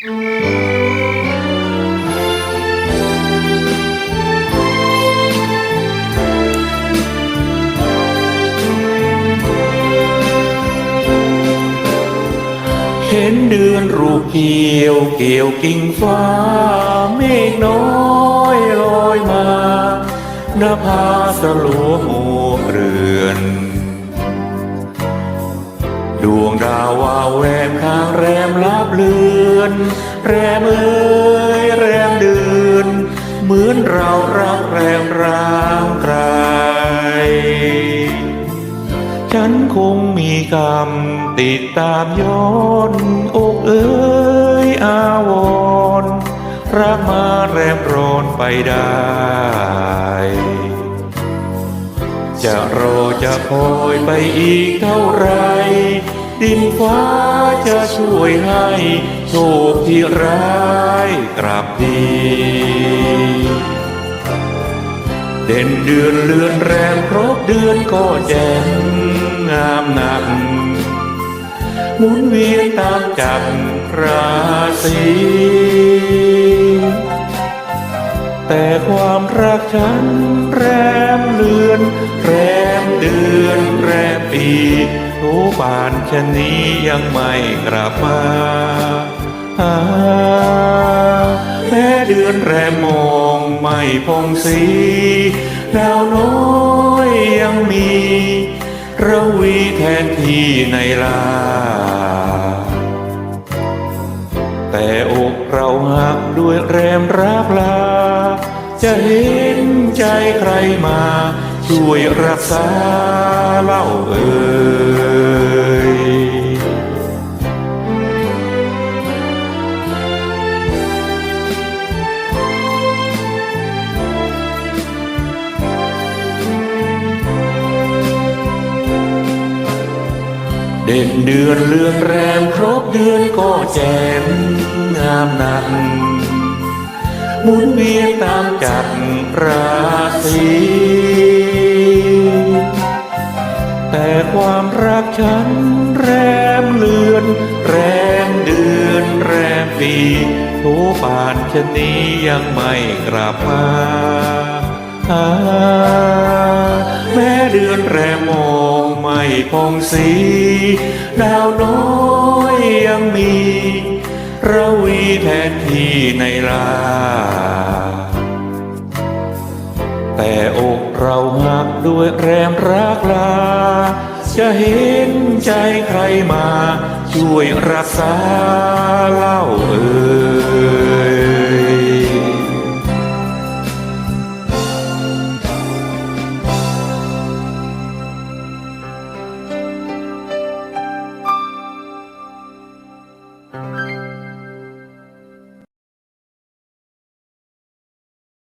เห็นเดือนรูปเกี่ยวเกี่ยวกิ่งฟ้า เมฆน้อยลอยมาหนภาผาสลัวมัว ดวงดาววาวแวมข้างแรมลับเลือน แรมเอ้ยแรมเดือนเหมือนเรารักแรมร้างไกลฉันคงมีกรรมติดตามย้อนอกเอ้ยอาวรรักมาแรมร้อนไปได้ จะรอจะคอยไปอีกเท่าไร ดินฟ้าจะช่วยให้โชคที่ร้ายกลับดี เด่นเดือนเลือนแรมครบเดือนก็แจ่มงามหนักหมุนเวียนตามจักรราศีแต่ความรักฉันแรมเลือน แรมเดือน แรมปี โอ้บานชะนี้ยังไม่กลับมาหาแม้เดือนแรมมองไม่พงสีดาวน้อยยังมีระวีแทนที่ในลา แต่อกเราหักด้วยแรมรักลา จะเห็นใจใครมา ช่วยรักษาเล่าเอ่ย เด่นเดือนเลือนแรมครบเดือนก็แจ่มงามนักหมุนเวียนตามจักราศีแต่ความรักฉันแรมเลือน แรมเดือนแรมปีโอ้ป่านชะนี้ยังไม่กลับมาแม้เดือนแรมมองไม่ พองสีดาวน้อยยังมี ระวีแทนที่ในลา แต่อกเราหักด้วยแรมรักลา จะเห็นใจใครมา ช่วยรักษาเล่าเออ